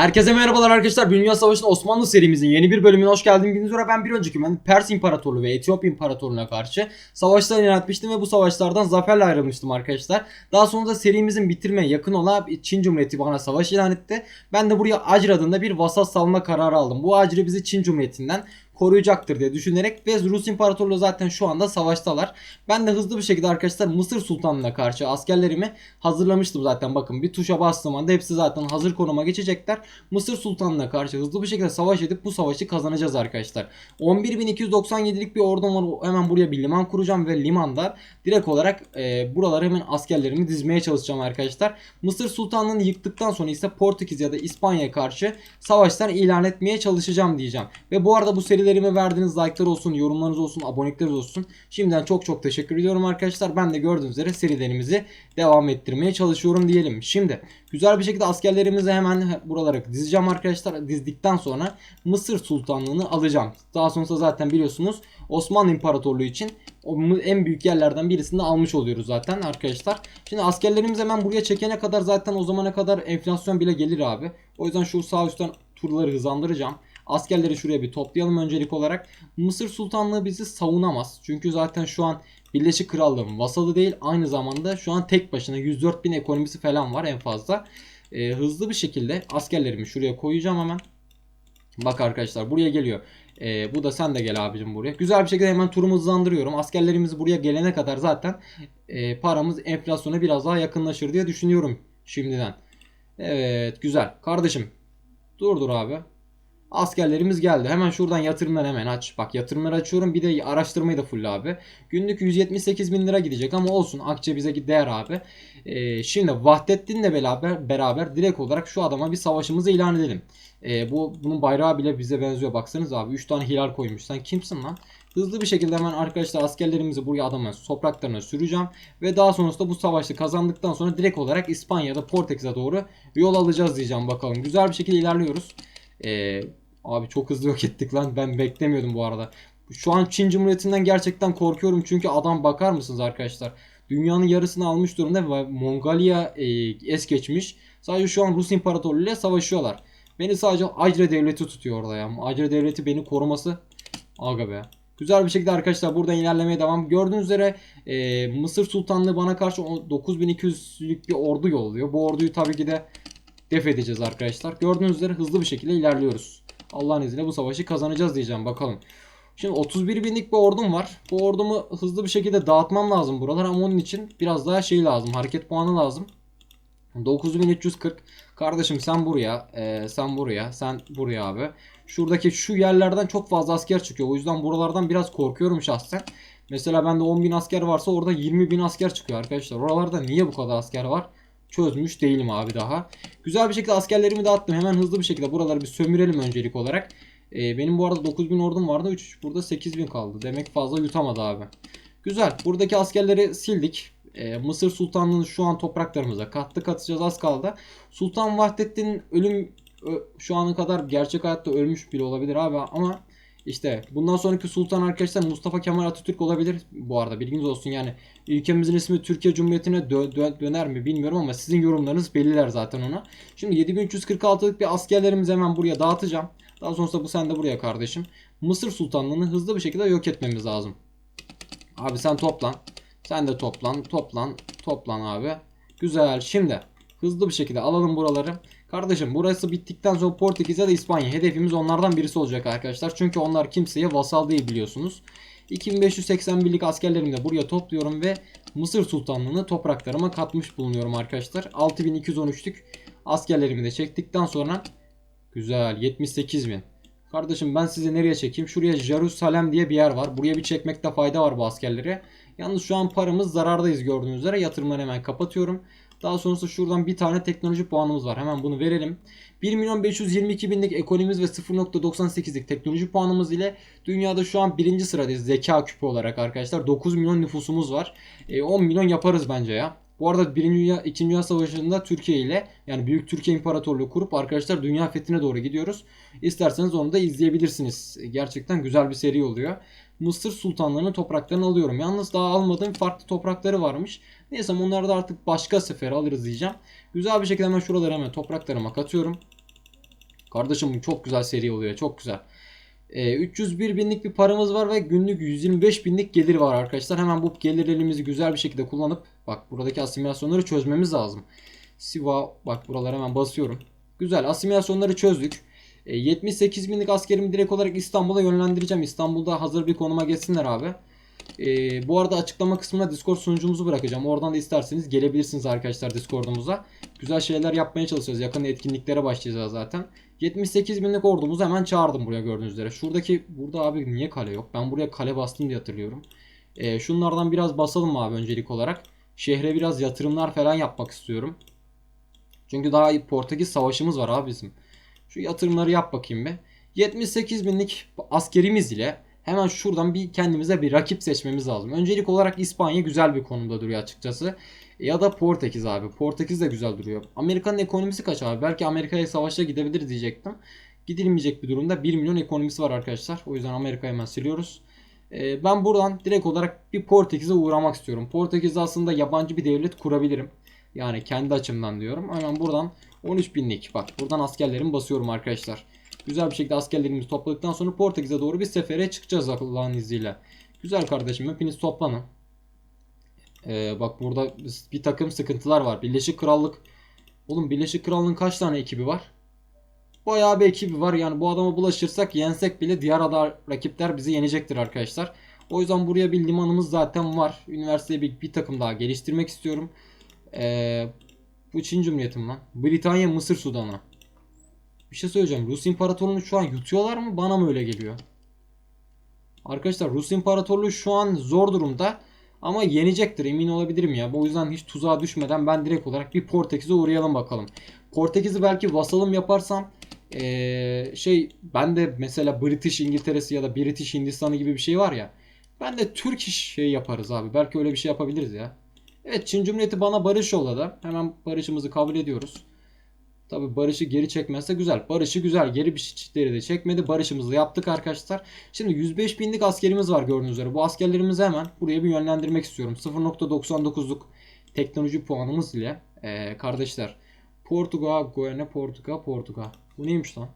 Herkese merhabalar arkadaşlar. Dünya Savaşı'nın Osmanlı serimizin yeni bir bölümüne hoş geldiniz. Sonra ben bir önceki ben Pers İmparatorluğu ve Etiyop İmparatorluğu'na karşı savaşlar yönetmiştim ve bu savaşlardan zaferle ayrılmıştım arkadaşlar. Daha sonra da serimizin bitirmeye yakın olan Çin Cumhuriyeti bana savaş ilan etti. Ben de buraya Acr adında bir vasat salma kararı aldım. Bu Acri bizi Çin Cumhuriyeti'nden koruyacaktır diye düşünerek ve Rus İmparatorluğu zaten şu anda savaştalar. Ben de hızlı bir şekilde arkadaşlar Mısır Sultanı'na karşı askerlerimi hazırlamıştım zaten. Bakın bir tuşa bastığım anda hepsi zaten hazır konuma geçecekler. Mısır Sultanı'na karşı hızlı bir şekilde savaş edip bu savaşı kazanacağız arkadaşlar. 11.297'lik bir ordum var. Hemen buraya bir liman kuracağım ve limanda direkt olarak e, buralara hemen askerlerimi dizmeye çalışacağım arkadaşlar. Mısır Sultanlığı'nı yıktıktan sonra ise Portekiz ya da İspanya'ya karşı savaşlar ilan etmeye çalışacağım diyeceğim. Ve bu arada bu serilerime verdiğiniz like'lar olsun, yorumlarınız olsun, abonelikleriniz olsun. Şimdiden çok çok teşekkür ediyorum arkadaşlar. Ben de gördüğünüz üzere serilerimizi devam ettirmeye çalışıyorum diyelim. Şimdi güzel bir şekilde askerlerimizi hemen buralara dizeceğim arkadaşlar. Dizdikten sonra Mısır Sultanlığı'nı alacağım. Daha sonrasında zaten biliyorsunuz Osmanlı İmparatorluğu için en büyük yerlerden birisini almış oluyoruz zaten arkadaşlar. Şimdi askerlerimiz hemen buraya çekene kadar zaten o zamana kadar enflasyon bile gelir abi. O yüzden şu sağ üstten turları hızlandıracağım. Askerleri şuraya bir toplayalım öncelik olarak. Mısır Sultanlığı bizi savunamaz. Çünkü zaten şu an Birleşik Krallığın vasalı değil. Aynı zamanda şu an tek başına 104 bin ekonomisi falan var en fazla. Ee, hızlı bir şekilde askerlerimi şuraya koyacağım hemen. Bak arkadaşlar buraya geliyor. Ee, bu da sen de gel abicim buraya. Güzel bir şekilde hemen turumu hızlandırıyorum. Askerlerimiz buraya gelene kadar zaten e, paramız enflasyona biraz daha yakınlaşır diye düşünüyorum şimdiden. Evet güzel. Kardeşim dur dur abi. Askerlerimiz geldi. Hemen şuradan yatırımlar hemen aç. Bak yatırımları açıyorum. Bir de araştırmayı da full abi. Günlük 178 bin lira gidecek ama olsun. Akçe bize değer abi. Ee, şimdi Vahdettin'le beraber, beraber direkt olarak şu adama bir savaşımızı ilan edelim. Ee, bu Bunun bayrağı bile bize benziyor. Baksanız abi 3 tane hilal koymuş. Sen kimsin lan? Hızlı bir şekilde hemen arkadaşlar askerlerimizi buraya adamın topraklarına süreceğim. Ve daha sonrasında bu savaşı kazandıktan sonra direkt olarak İspanya'da Portekiz'e doğru yol alacağız diyeceğim bakalım. Güzel bir şekilde ilerliyoruz. Ee, Abi çok hızlı yok ettik lan. Ben beklemiyordum bu arada. Şu an Çin Cumhuriyeti'nden gerçekten korkuyorum. Çünkü adam bakar mısınız arkadaşlar? Dünyanın yarısını almış durumda ve Mongolia e, es geçmiş. Sadece şu an Rus İmparatorluğu ile savaşıyorlar. Beni sadece Acre Devleti tutuyor orada ya. Acre Devleti beni koruması. Aga be. Güzel bir şekilde arkadaşlar buradan ilerlemeye devam. Gördüğünüz üzere e, Mısır Sultanlığı bana karşı 9200'lük bir ordu yolluyor. Bu orduyu tabii ki de def edeceğiz arkadaşlar. Gördüğünüz üzere hızlı bir şekilde ilerliyoruz. Allah'ın izniyle bu savaşı kazanacağız diyeceğim bakalım. Şimdi 31 binlik bir ordum var. Bu ordumu hızlı bir şekilde dağıtmam lazım buralar ama onun için biraz daha şey lazım. Hareket puanı lazım. 9340. Kardeşim sen buraya, e, sen buraya, sen buraya abi. Şuradaki şu yerlerden çok fazla asker çıkıyor. O yüzden buralardan biraz korkuyorum şahsen. Mesela bende 10.000 asker varsa orada 20.000 asker çıkıyor arkadaşlar. Oralarda niye bu kadar asker var? Çözmüş değilim abi daha. Güzel bir şekilde askerlerimi dağıttım. Hemen hızlı bir şekilde buraları bir sömürelim öncelik olarak. Ee, benim bu arada 9000 ordum vardı. 3 burada 8000 kaldı. Demek fazla yutamadı abi. Güzel. Buradaki askerleri sildik. Ee, Mısır Sultanlığı'nı şu an topraklarımıza kattık atacağız az kaldı. Sultan Vahdettin'in ölüm şu ana kadar gerçek hayatta ölmüş bile olabilir abi ama işte bundan sonraki sultan arkadaşlar Mustafa Kemal Atatürk olabilir. Bu arada bilginiz olsun yani ülkemizin ismi Türkiye Cumhuriyeti'ne dö- dö- döner mi bilmiyorum ama sizin yorumlarınız belliler zaten ona. Şimdi 7346'lık bir askerlerimizi hemen buraya dağıtacağım. Daha sonrasında bu sen de buraya kardeşim. Mısır Sultanlığı'nı hızlı bir şekilde yok etmemiz lazım. Abi sen toplan. Sen de toplan, toplan, toplan abi. Güzel. Şimdi hızlı bir şekilde alalım buraları. Kardeşim burası bittikten sonra Portekiz ya da İspanya. Hedefimiz onlardan birisi olacak arkadaşlar. Çünkü onlar kimseye vasal değil biliyorsunuz. 2581'lik askerlerimi de buraya topluyorum ve Mısır Sultanlığı'nı topraklarıma katmış bulunuyorum arkadaşlar. 6213'lük askerlerimi de çektikten sonra güzel 78.000. Kardeşim ben sizi nereye çekeyim? Şuraya Jerusalem diye bir yer var. Buraya bir çekmekte fayda var bu askerleri. Yalnız şu an paramız zarardayız gördüğünüz üzere. Yatırımları hemen kapatıyorum. Daha sonrasında şuradan bir tane teknoloji puanımız var. Hemen bunu verelim. 1 milyon 522 binlik ekonomimiz ve 0.98'lik teknoloji puanımız ile dünyada şu an birinci sıradayız zeka küpü olarak arkadaşlar. 9 milyon nüfusumuz var. E, 10 milyon yaparız bence ya. Bu arada 1. Dünya, 2. Dünya Savaşı'nda Türkiye ile yani Büyük Türkiye İmparatorluğu kurup arkadaşlar dünya fethine doğru gidiyoruz. İsterseniz onu da izleyebilirsiniz. Gerçekten güzel bir seri oluyor. Mısır sultanlarının topraklarını alıyorum. Yalnız daha almadığım farklı toprakları varmış. Neyse onları da artık başka sefer alırız diyeceğim. Güzel bir şekilde hemen şuraları hemen topraklarıma katıyorum. Kardeşim çok güzel seri oluyor. Çok güzel. Ee, 301 binlik bir paramız var ve günlük 125 binlik gelir var arkadaşlar. Hemen bu gelir elimizi güzel bir şekilde kullanıp bak buradaki asimilasyonları çözmemiz lazım. Siva bak buralara hemen basıyorum. Güzel asimilasyonları çözdük. E, 78 binlik askerimi direkt olarak İstanbul'a yönlendireceğim. İstanbul'da hazır bir konuma geçsinler abi. E, bu arada açıklama kısmına Discord sunucumuzu bırakacağım. Oradan da isterseniz gelebilirsiniz arkadaşlar Discord'umuza. Güzel şeyler yapmaya çalışacağız. Yakın etkinliklere başlayacağız zaten. 78 binlik ordumuzu hemen çağırdım buraya gördüğünüz üzere. Şuradaki burada abi niye kale yok? Ben buraya kale bastım diye hatırlıyorum. E, şunlardan biraz basalım abi öncelik olarak. Şehre biraz yatırımlar falan yapmak istiyorum. Çünkü daha Portekiz savaşımız var abi bizim. Şu yatırımları yap bakayım bir. 78 binlik askerimiz ile hemen şuradan bir kendimize bir rakip seçmemiz lazım. Öncelik olarak İspanya güzel bir konumda duruyor açıkçası. Ya da Portekiz abi. Portekiz de güzel duruyor. Amerika'nın ekonomisi kaç abi? Belki Amerika'ya savaşa gidebilir diyecektim. Gidilmeyecek bir durumda 1 milyon ekonomisi var arkadaşlar. O yüzden Amerika'yı hemen siliyoruz. Ee, ben buradan direkt olarak bir Portekiz'e uğramak istiyorum. Portekiz'de aslında yabancı bir devlet kurabilirim. Yani kendi açımdan diyorum. Hemen buradan 13 binlik. Bak buradan askerlerimi basıyorum arkadaşlar. Güzel bir şekilde askerlerimizi topladıktan sonra Portekiz'e doğru bir sefere çıkacağız Allah'ın izniyle. Güzel kardeşim hepiniz toplanın. Ee, bak burada bir takım sıkıntılar var. Birleşik Krallık. Oğlum Birleşik Krallığın kaç tane ekibi var? Bayağı bir ekibi var. Yani bu adama bulaşırsak yensek bile diğer ada rakipler bizi yenecektir arkadaşlar. O yüzden buraya bir limanımız zaten var. Üniversiteye bir, bir takım daha geliştirmek istiyorum. Ee, bu Çin Cumhuriyeti mi lan? Britanya, Mısır, Sudan'a. Bir şey söyleyeceğim. Rus İmparatorluğu'nu şu an yutuyorlar mı? Bana mı öyle geliyor? Arkadaşlar Rus İmparatorluğu şu an zor durumda. Ama yenecektir emin olabilirim ya. Bu yüzden hiç tuzağa düşmeden ben direkt olarak bir Portekiz'e uğrayalım bakalım. Portekiz'i belki vasalım yaparsam ee, şey ben de mesela British İngiltere'si ya da British Hindistan'ı gibi bir şey var ya. Ben de Türk iş şey yaparız abi. Belki öyle bir şey yapabiliriz ya. Evet Çin Cumhuriyeti bana barış yolladı. Hemen barışımızı kabul ediyoruz. Tabi barışı geri çekmezse güzel. Barışı güzel. Geri bir şeyleri de çekmedi. Barışımızı yaptık arkadaşlar. Şimdi 105 binlik askerimiz var gördüğünüz üzere. Bu askerlerimizi hemen buraya bir yönlendirmek istiyorum. 0.99'luk teknoloji puanımız ile ee, kardeşler. Portugal, Goyane, Portugal, Portugal. Bu neymiş lan?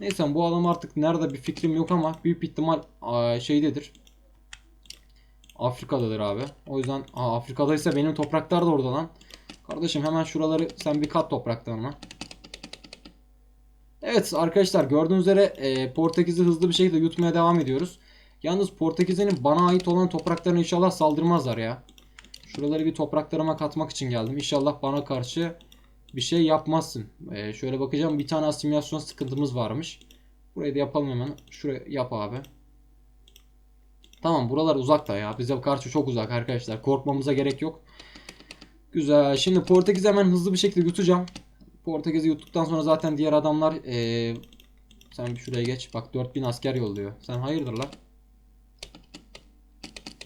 Neyse bu adam artık nerede bir fikrim yok ama büyük ihtimal şeydedir. Afrika'dadır abi. O yüzden aa, Afrika'daysa benim topraklar da orada lan. Kardeşim hemen şuraları sen bir kat topraklarına. Evet arkadaşlar gördüğünüz üzere e, Portekiz'i hızlı bir şekilde yutmaya devam ediyoruz. Yalnız Portekiz'in bana ait olan topraklarına inşallah saldırmazlar ya. Şuraları bir topraklarıma katmak için geldim. İnşallah bana karşı bir şey yapmazsın. E, şöyle bakacağım bir tane asimilasyon sıkıntımız varmış. Burayı da yapalım hemen. Şuraya yap abi. Tamam buralar uzakta ya. Bize karşı çok uzak arkadaşlar. Korkmamıza gerek yok. Güzel. Şimdi Portekiz'i hemen hızlı bir şekilde yutacağım. Portekiz'i yuttuktan sonra zaten diğer adamlar ee, sen bir şuraya geç. Bak 4000 asker yolluyor. Sen hayırdır lan?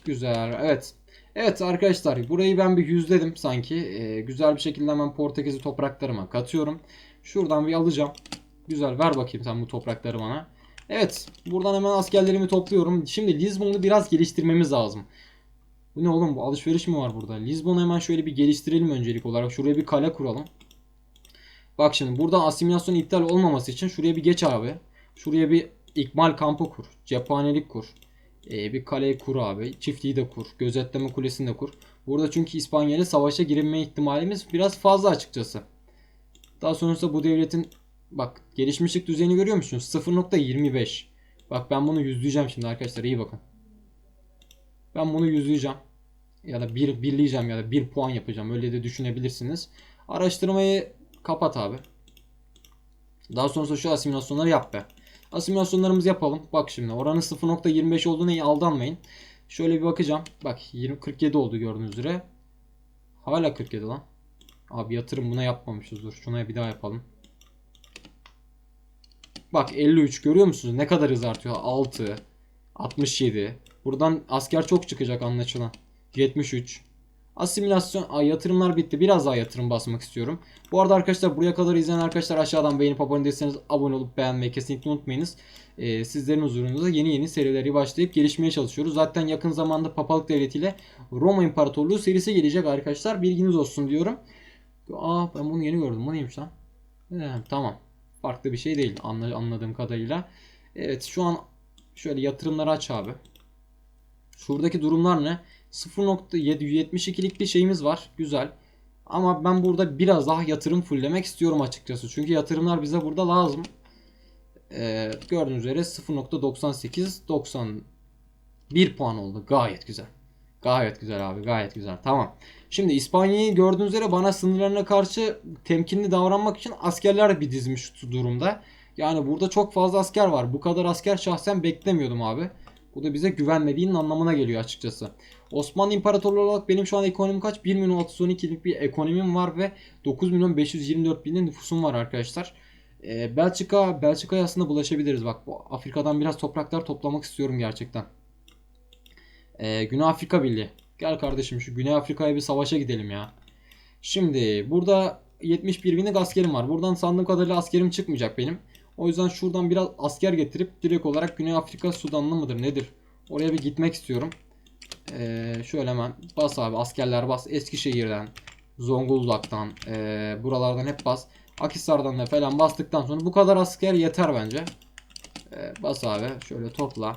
Güzel. Evet. Evet arkadaşlar burayı ben bir yüzledim sanki. Ee, güzel bir şekilde hemen Portekiz'i topraklarıma katıyorum. Şuradan bir alacağım. Güzel ver bakayım sen bu toprakları bana. Evet buradan hemen askerlerimi topluyorum. Şimdi Lizbon'u biraz geliştirmemiz lazım. Bu ne oğlum bu alışveriş mi var burada? Lizbon'u hemen şöyle bir geliştirelim öncelik olarak. Şuraya bir kale kuralım. Bak şimdi burada asimilasyon iptal olmaması için şuraya bir geç abi. Şuraya bir ikmal kampı kur. Cephanelik kur. Ee, bir kale kur abi. Çiftliği de kur. Gözetleme kulesini de kur. Burada çünkü İspanya ile savaşa girilme ihtimalimiz biraz fazla açıkçası. Daha sonrasında bu devletin bak gelişmişlik düzeyini görüyor musunuz? 0.25. Bak ben bunu yüzleyeceğim şimdi arkadaşlar iyi bakın. Ben bunu yüzleyeceğim. Ya da bir birleyeceğim ya da bir puan yapacağım. Öyle de düşünebilirsiniz. Araştırmayı kapat abi. Daha sonrasında şu asimilasyonları yap be. Asimilasyonlarımızı yapalım. Bak şimdi oranın 0.25 olduğuna iyi aldanmayın. Şöyle bir bakacağım. Bak 20 47 oldu gördüğünüz üzere. Hala 47 lan. Abi yatırım buna yapmamışız. Dur şuna bir daha yapalım. Bak 53 görüyor musunuz? Ne kadar hız artıyor? 6 67 Buradan asker çok çıkacak anlaşılan. 73. Asimilasyon, Aa, yatırımlar bitti. Biraz daha yatırım basmak istiyorum. Bu arada arkadaşlar buraya kadar izleyen arkadaşlar aşağıdan beğenip abone değilseniz abone olup beğenmeyi kesinlikle unutmayınız. Ee, sizlerin huzurunuzda yeni yeni serileri başlayıp gelişmeye çalışıyoruz. Zaten yakın zamanda Papalık Devleti ile Roma İmparatorluğu serisi gelecek arkadaşlar. Bilginiz olsun diyorum. Aa ben bunu yeni gördüm. Bu neymiş lan? He, tamam. Farklı bir şey değil anla- anladığım kadarıyla. Evet şu an şöyle yatırımları aç abi. Şuradaki durumlar ne? 0.772'lik bir şeyimiz var. Güzel. Ama ben burada biraz daha yatırım fulllemek istiyorum açıkçası. Çünkü yatırımlar bize burada lazım. Ee, gördüğünüz üzere 0.98 91 puan oldu. Gayet güzel. Gayet güzel abi. Gayet güzel. Tamam. Şimdi İspanya'yı gördüğünüz üzere bana sınırlarına karşı temkinli davranmak için askerler bir dizmiş durumda. Yani burada çok fazla asker var. Bu kadar asker şahsen beklemiyordum abi. Bu da bize güvenmediğinin anlamına geliyor açıkçası. Osmanlı İmparatorluğu olarak benim şu an ekonomim kaç? 1 milyon 612'lik bir ekonomim var ve 9 milyon 524 bin de nüfusum var arkadaşlar. Ee, Belçika, Belçika'ya aslında bulaşabiliriz. Bak bu Afrika'dan biraz topraklar toplamak istiyorum gerçekten. Ee, Güney Afrika Birliği. Gel kardeşim şu Güney Afrika'ya bir savaşa gidelim ya. Şimdi burada 71 binlik askerim var. Buradan sandığım kadarıyla askerim çıkmayacak benim. O yüzden şuradan biraz asker getirip direkt olarak Güney Afrika Sudanlı mıdır nedir? Oraya bir gitmek istiyorum. Ee, şöyle hemen bas abi askerler bas. Eskişehir'den, Zonguldak'tan, ee, buralardan hep bas. Akhisar'dan da falan bastıktan sonra bu kadar asker yeter bence. Ee, bas abi şöyle topla.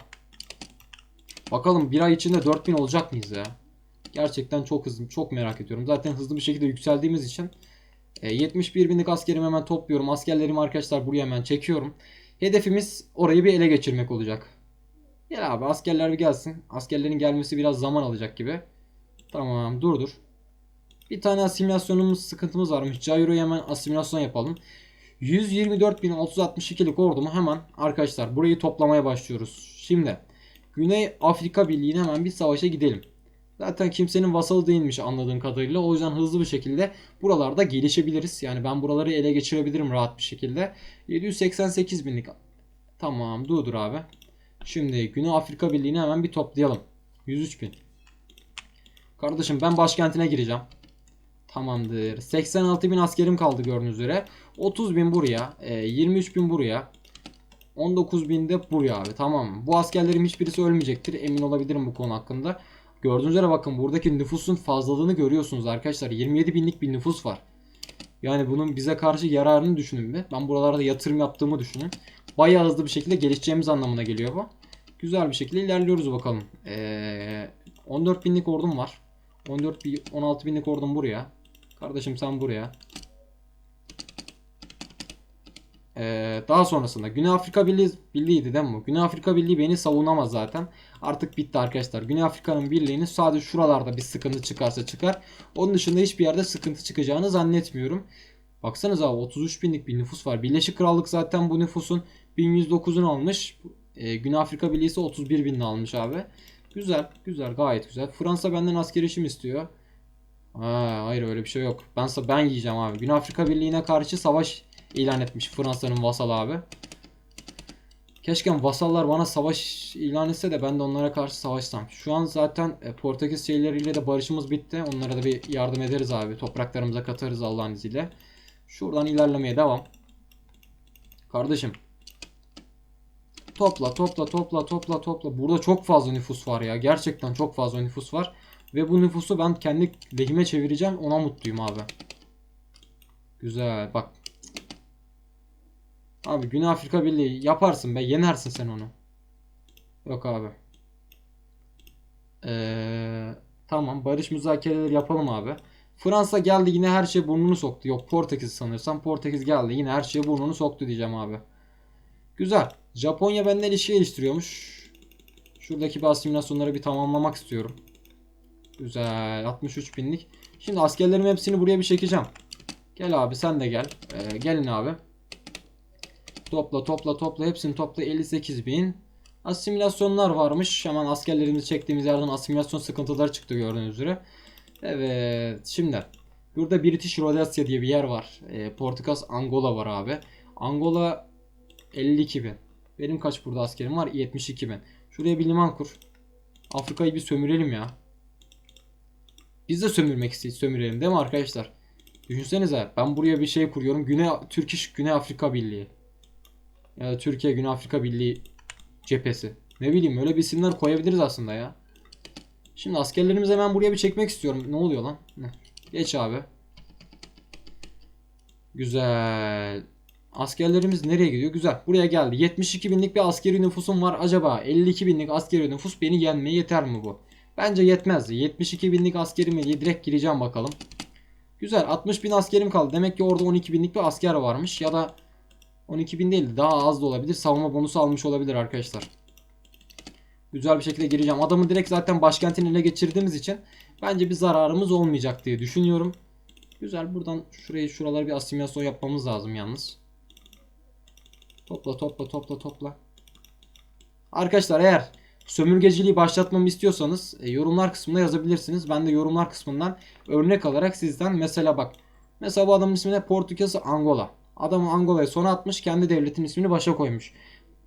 Bakalım bir ay içinde 4000 olacak mıyız ya? Gerçekten çok hızlı, çok merak ediyorum. Zaten hızlı bir şekilde yükseldiğimiz için e, 71 binlik askerimi hemen topluyorum. Askerlerimi arkadaşlar buraya hemen çekiyorum. Hedefimiz orayı bir ele geçirmek olacak. Gel abi askerler bir gelsin. Askerlerin gelmesi biraz zaman alacak gibi. Tamam dur dur. Bir tane asimilasyonumuz sıkıntımız varmış. Cairo'yu hemen asimilasyon yapalım. 124.662'lik ordumu hemen arkadaşlar burayı toplamaya başlıyoruz. Şimdi Güney Afrika Birliği'ne hemen bir savaşa gidelim. Zaten kimsenin vasalı değilmiş anladığım kadarıyla. O yüzden hızlı bir şekilde buralarda gelişebiliriz. Yani ben buraları ele geçirebilirim rahat bir şekilde. 788 binlik. Tamam dur dur abi. Şimdi Güney Afrika Birliği'ni hemen bir toplayalım. 103 bin. Kardeşim ben başkentine gireceğim. Tamamdır. 86 bin askerim kaldı gördüğünüz üzere. 30 bin buraya. e, 23 bin buraya. 19 bin de buraya abi tamam? Bu askerlerim hiçbirisi ölmeyecektir. Emin olabilirim bu konu hakkında. Gördüğünüz üzere bakın buradaki nüfusun fazlalığını görüyorsunuz arkadaşlar. 27 binlik bir nüfus var. Yani bunun bize karşı yararını düşünün bir. Ben buralarda yatırım yaptığımı düşünün. Bayağı hızlı bir şekilde gelişeceğimiz anlamına geliyor bu. Güzel bir şekilde ilerliyoruz bakalım. Ee, 14 binlik ordum var. 14 bin, 16 binlik ordum buraya. Kardeşim sen buraya. Ee, daha sonrasında Güney Afrika Birliği Birliği'ydi değil mi? bu? Güney Afrika Birliği beni savunamaz zaten. Artık bitti arkadaşlar. Güney Afrika'nın birliğinin sadece şuralarda bir sıkıntı çıkarsa çıkar. Onun dışında hiçbir yerde sıkıntı çıkacağını zannetmiyorum. Baksanıza abi 33 binlik bir nüfus var. Birleşik Krallık zaten bu nüfusun 1109'unu almış. Ee, Güney Afrika Birliği ise 31 binini almış abi. Güzel, güzel, gayet güzel. Fransa benden asker işim istiyor. Ha, hayır öyle bir şey yok. Ben ben yiyeceğim abi. Güney Afrika Birliği'ne karşı savaş ilan etmiş Fransa'nın vasalı abi. Keşke vasallar bana savaş ilan etse de ben de onlara karşı savaşsam. Şu an zaten e, Portekiz şeyleriyle de barışımız bitti. Onlara da bir yardım ederiz abi. Topraklarımıza katarız Allah'ın izniyle. Şuradan ilerlemeye devam. Kardeşim. Topla topla topla topla topla. Burada çok fazla nüfus var ya. Gerçekten çok fazla nüfus var. Ve bu nüfusu ben kendi lehime çevireceğim. Ona mutluyum abi. Güzel. Bak Abi Güney Afrika Birliği yaparsın be yenersin sen onu. Yok abi. Ee, tamam barış müzakereleri yapalım abi. Fransa geldi yine her şey burnunu soktu. Yok Portekiz sanırsam. Portekiz geldi yine her şey burnunu soktu diyeceğim abi. Güzel. Japonya benden ilişki geliştiriyormuş. Şuradaki bir asimilasyonları bir tamamlamak istiyorum. Güzel. 63 binlik. Şimdi askerlerim hepsini buraya bir çekeceğim. Gel abi sen de gel. Ee, gelin abi. Topla topla topla hepsini topla 58 bin. Asimilasyonlar varmış. Hemen askerlerimizi çektiğimiz yerden asimilasyon sıkıntıları çıktı gördüğünüz üzere. Evet şimdi. Burada British Rhodesia diye bir yer var. E, Portekiz Angola var abi. Angola 52 bin. Benim kaç burada askerim var? 72 bin. Şuraya bir liman kur. Afrika'yı bir sömürelim ya. Biz de sömürmek isteyiz sömürelim değil mi arkadaşlar? Düşünsenize ben buraya bir şey kuruyorum. Güney Türk İş Güney Afrika Birliği. Ya da Türkiye Güney Afrika Birliği cephesi. Ne bileyim öyle bir isimler koyabiliriz aslında ya. Şimdi askerlerimizi hemen buraya bir çekmek istiyorum. Ne oluyor lan? Geç abi. Güzel. Askerlerimiz nereye gidiyor? Güzel. Buraya geldi. 72 binlik bir askeri nüfusum var. Acaba 52 binlik askeri nüfus beni yenmeye yeter mi bu? Bence yetmez. 72 binlik askerimi direkt gireceğim bakalım. Güzel. 60 bin askerim kaldı. Demek ki orada 12 binlik bir asker varmış. Ya da 12 bin değil daha az da olabilir. Savunma bonusu almış olabilir arkadaşlar. Güzel bir şekilde gireceğim. Adamı direkt zaten başkentin ele geçirdiğimiz için bence bir zararımız olmayacak diye düşünüyorum. Güzel buradan şurayı şuralara bir asimilasyon yapmamız lazım yalnız. Topla topla topla topla. Arkadaşlar eğer sömürgeciliği başlatmamı istiyorsanız e, yorumlar kısmına yazabilirsiniz. Ben de yorumlar kısmından örnek alarak sizden mesela bak. Mesela bu adamın ismi ne? Portekiz Angola. Adamı Angola'ya sona atmış kendi devletin ismini başa koymuş.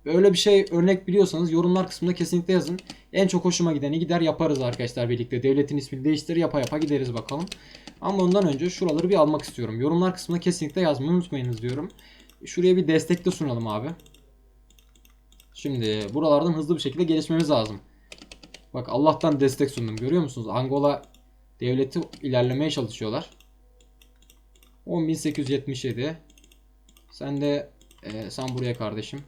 Öyle bir şey örnek biliyorsanız yorumlar kısmında kesinlikle yazın. En çok hoşuma gideni gider yaparız arkadaşlar birlikte. Devletin ismini değiştir yapa yapa gideriz bakalım. Ama ondan önce şuraları bir almak istiyorum. Yorumlar kısmına kesinlikle yazmayı unutmayınız diyorum. Şuraya bir destek de sunalım abi. Şimdi buralardan hızlı bir şekilde gelişmemiz lazım. Bak Allah'tan destek sundum görüyor musunuz? Angola devleti ilerlemeye çalışıyorlar. 10.877 Sen de e, sen buraya kardeşim.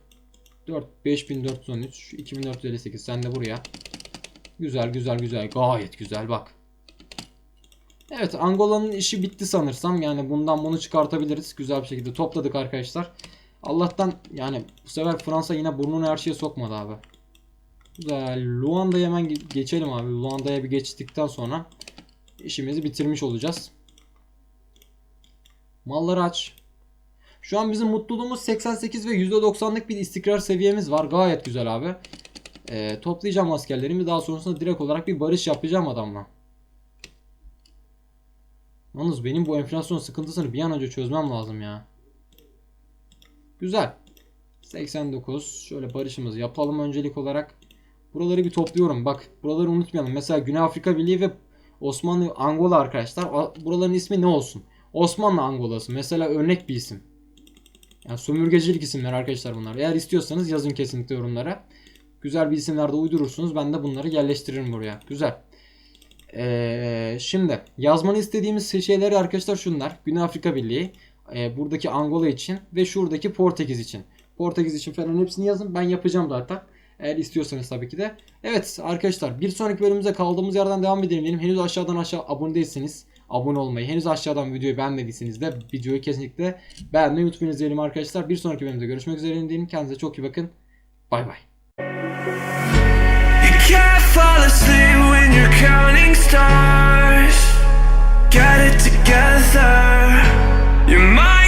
4 5413 2458 sen de buraya. Güzel güzel güzel gayet güzel bak. Evet Angola'nın işi bitti sanırsam. Yani bundan bunu çıkartabiliriz. Güzel bir şekilde topladık arkadaşlar. Allah'tan yani bu sefer Fransa yine burnunu her şeye sokmadı abi. Güzel. Luanda'ya hemen ge- geçelim abi. Luanda'ya bir geçtikten sonra işimizi bitirmiş olacağız. Malları aç. Şu an bizim mutluluğumuz 88 ve %90'lık bir istikrar seviyemiz var. Gayet güzel abi. Ee, toplayacağım askerlerimi. Daha sonrasında direkt olarak bir barış yapacağım adamla. Yalnız benim bu enflasyon sıkıntısını bir an önce çözmem lazım ya. Güzel. 89. Şöyle barışımızı yapalım öncelik olarak. Buraları bir topluyorum. Bak buraları unutmayalım. Mesela Güney Afrika Birliği ve Osmanlı Angola arkadaşlar. Buraların ismi ne olsun? Osmanlı Angolası. Mesela örnek bir isim. Yani sömürgecilik isimler arkadaşlar bunlar. Eğer istiyorsanız yazın kesinlikle yorumlara. Güzel bir isimler de uydurursunuz. Ben de bunları yerleştiririm buraya. Güzel. Ee, şimdi yazmanı istediğimiz şeyleri arkadaşlar şunlar. Güney Afrika Birliği, e, buradaki Angola için ve şuradaki Portekiz için. Portekiz için falan hepsini yazın. Ben yapacağım zaten. Eğer istiyorsanız tabii ki de. Evet arkadaşlar bir sonraki bölümümüze kaldığımız yerden devam edelim. Benim henüz aşağıdan aşağı abone değilseniz abone olmayı, henüz aşağıdan videoyu beğenmediyseniz de videoyu kesinlikle beğenmeyi unutmayınız diyelim arkadaşlar. Bir sonraki bölümde görüşmek üzere diyelim. Kendinize çok iyi bakın. Bay bay. You might